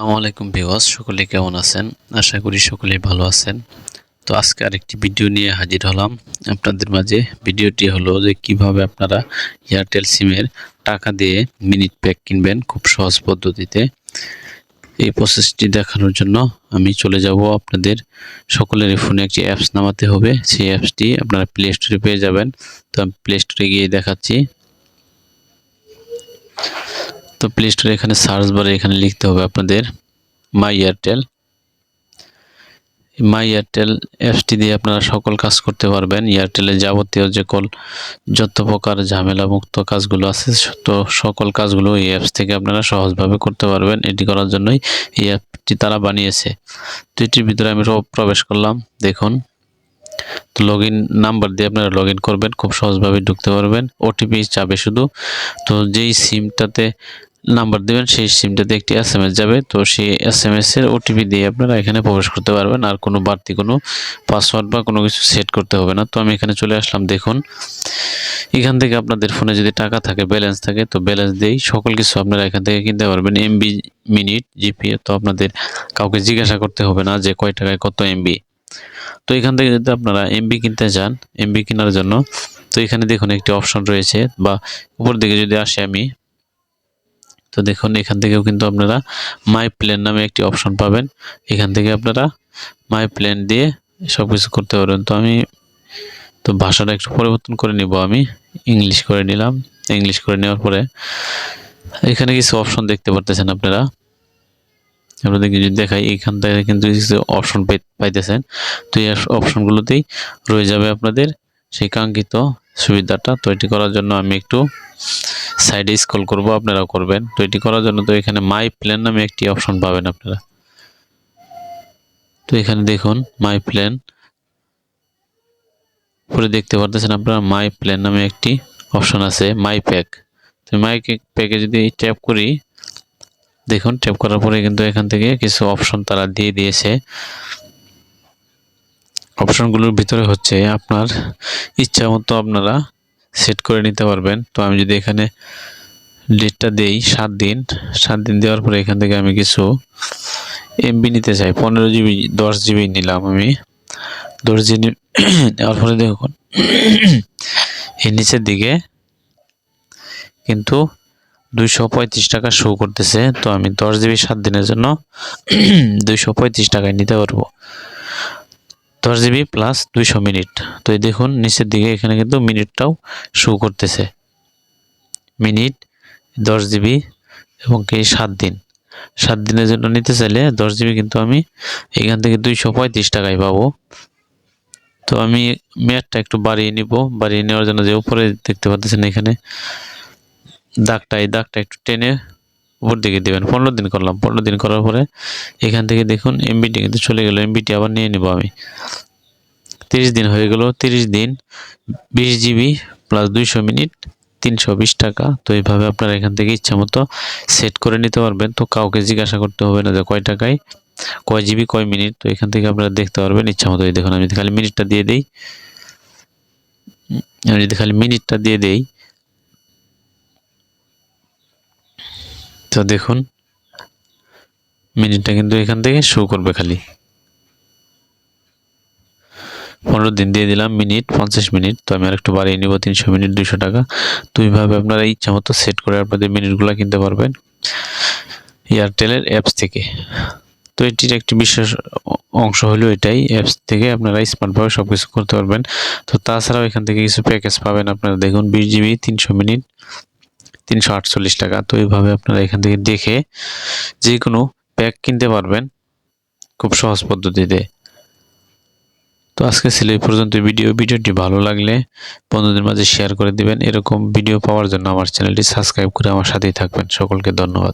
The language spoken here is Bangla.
আসসালামু আলাইকুম ভিওয়াস সকলে কেমন আছেন? আশা করি সকলেই ভালো আছেন। তো আজকে আরেকটি ভিডিও নিয়ে হাজির হলাম। আপনাদের মাঝে ভিডিওটি হলো যে কীভাবে আপনারা এয়ারটেল সিমের টাকা দিয়ে মিনিট প্যাক কিনবেন খুব সহজ পদ্ধতিতে। এই প্রসেসটি দেখানোর জন্য আমি চলে যাব আপনাদের সকলের ফোনে একটি অ্যাপস নামাতে হবে। সেই অ্যাপসটি আপনারা প্লে স্টোরে পেয়ে যাবেন। তো আমি প্লে স্টোরে গিয়ে দেখাচ্ছি। তো প্লে স্টোরে এখানে সার্চ বারে এখানে লিখতে হবে আপনাদের মাই এয়ারটেল মাই এয়ারটেল অ্যাপসটি দিয়ে আপনারা সকল কাজ করতে পারবেন। এয়ারটেলের যাবতীয় যে কল, যত প্রকার ঝামেলা মুক্ত কাজগুলো আছে তো সকল কাজগুলো এই অ্যাপস থেকে আপনারা সহজভাবে করতে পারবেন। এটি করার জন্যই এই অ্যাপটি তারা বানিয়েছে। তো এটির ভিতরে আমি প্রবেশ করলাম, দেখুন। তো লগ নাম্বার দিয়ে আপনারা লগ করবেন, খুব সহজভাবে ঢুকতে পারবেন। ওটিপি চাবে শুধু। তো যেই সিমটাতে নাম্বার দেবেন, সেই সিমটাতে একটি এস এম এস যাবে। তো সেই এস এম এস এর ওটিপি দিয়ে আপনারা এখানে প্রবেশ করতে পারবেন। আর কোনো বাড়তি কোনো পাসওয়ার্ড বা কোনো কিছু সেট করতে হবে না। তো আমি এখানে চলে আসলাম, দেখুন। এখান থেকে আপনাদের ফোনে যদি টাকা থাকে ব্যালেন্স থাকে, তো ব্যালেন্স দিয়েই সকল কিছু আপনারা এখান থেকে কিনতে পারবেন। এমবি মিনিট জিপি তো আপনাদের কাউকে জিজ্ঞাসা করতে হবে না যে কয় টাকায় কত এমবি তো এখান থেকে যদি আপনারা এমবি কিনতে চান এমবি কেনার জন্য, তো এখানে দেখুন একটি অপশন রয়েছে বা উপর দিকে যদি আসি আমি তো দেখুন, এখান থেকেও কিন্তু আপনারা মাই প্ল্যান নামে একটি অপশন পাবেন। এখান থেকে আপনারা মাই প্ল্যান দিয়ে সব কিছু করতে পারবেন। তো আমি তো ভাষাটা একটু পরিবর্তন করে নিব আমি। ইংলিশ করে নিলাম। ইংলিশ করে নেওয়ার পরে এখানে কিছু অপশন দেখতে পারতেছেন আপনারা। আপনাদেরকে যদি দেখাই এইখান থেকে কিন্তু কিছু অপশন পাইতেছেন। তো এই অপশনগুলোতেই রয়ে যাবে আপনাদের সেই কাঙ্ক্ষিত সুবিধাটা তৈরি করার জন্য আমি একটু সাইডে স্ক্রল করব আপনারা করবেন। তো এটি করার জন্য তো এখানে মাই প্ল্যান নামে একটি অপশন পাবেন আপনারা। তো এখানে দেখুন মাই প্ল্যান পরে দেখতে পারতেছেন আপনারা মাই প্ল্যান নামে একটি অপশন আছে মাই প্যাক তো মাই প্যাকে যদি ট্যাপ করি, দেখুন ট্যাপ করার পরে কিন্তু এখান থেকে কিছু অপশন তারা দিয়ে দিয়েছে। অপশনগুলোর ভিতরে হচ্ছে আপনার ইচ্ছা মতো আপনারা সেট করে নিতে পারবেন। তো আমি যদি এখানে ডেটটা দেই, সাত দিন সাত দিন দেওয়ার পরে এখান থেকে আমি কিছু এমবি নিতে চাই। পনেরো জিবি দশ জিবি নিলাম আমি। দশ জিবি নেওয়ার পরে দেখুন, এর নিচের দিকে কিন্তু দুইশো পঁয়ত্রিশ টাকা শো করতেছে। তো আমি দশ জিবি সাত দিনের জন্য দুইশো পঁয়ত্রিশ টাকায় নিতে পারব। দশ জিবি প্লাস দুইশো মিনিট। তো এই দেখুন, নিচের দিকে এখানে কিন্তু মিনিটটাও শো করতেছে। মিনিট, দশ জিবি এবং কি সাত দিন। সাত দিনের জন্য নিতে চাইলে দশ জিবি কিন্তু আমি এখান থেকে দুইশো পঁয়ত্রিশ টাকায় পাবো। তো আমি মেয়াদটা একটু বাড়িয়ে নিব। বাড়িয়ে নেওয়ার জন্য যে উপরে দেখতে পাচ্ছেন এখানে, দাগটা, এই দাগটা একটু টেনে উপর দিকে দেবেন। পনেরো দিন করলাম। পনেরো দিন করার পরে এখান থেকে দেখুন এমবিটি কিন্তু চলে গেল। এমবিটি আবার নিয়ে নেব আমি। তিরিশ দিন হয়ে গেল। তিরিশ দিন বিশ জিবি প্লাস দুইশো মিনিট, তিনশো বিশ টাকা। তো এইভাবে আপনারা এখান থেকে ইচ্ছা মতো সেট করে নিতে পারবেন। তো কাউকে জিজ্ঞাসা করতে হবে না যে কয় টাকায়, কয় জিবি কয় মিনিট। তো এখান থেকে আপনারা দেখতে পারবেন ইচ্ছা মতো। দেখুন, আমি যদি খালি মিনিটটা দিয়ে দিই। আমি যদি খালি মিনিটটা দিয়ে দেই তো দেখুন মিনিটটা কিন্তু এখান থেকে শো করবে খালি। পনেরো দিন দিয়ে দিলাম মিনিট পঞ্চাশ মিনিট তো আমি আর একটু বাড়িয়ে নিব, তিনশো মিনিট দুশো টাকা। তো এইভাবে আপনারা ইচ্ছা মতো সেট করে আপনাদের মিনিটগুলো কিনতে পারবেন এয়ারটেলের অ্যাপস থেকে। তো এটির একটি বিশেষ অংশ হলো এটাই অ্যাপস থেকে আপনারা স্মার্টভাবে সব কিছু করতে পারবেন। তো তাছাড়াও এখান থেকে কিছু প্যাকেজ পাবেন আপনারা। দেখুন, বিশ জিবি তিনশো মিনিট তিনশো আটচল্লিশ টাকা। তো এইভাবে আপনারা এখান থেকে দেখে যে কোনো প্যাক কিনতে পারবেন খুব সহজ পদ্ধতিতে। তো আজকে ছিল এই পর্যন্ত ভিডিও ভিডিওটি ভালো লাগলে বন্ধুদের মাঝে শেয়ার করে দিবেন। এরকম ভিডিও পাওয়ার জন্য আমার চ্যানেলটি সাবস্ক্রাইব করে আমার সাথেই থাকবেন। সকলকে ধন্যবাদ।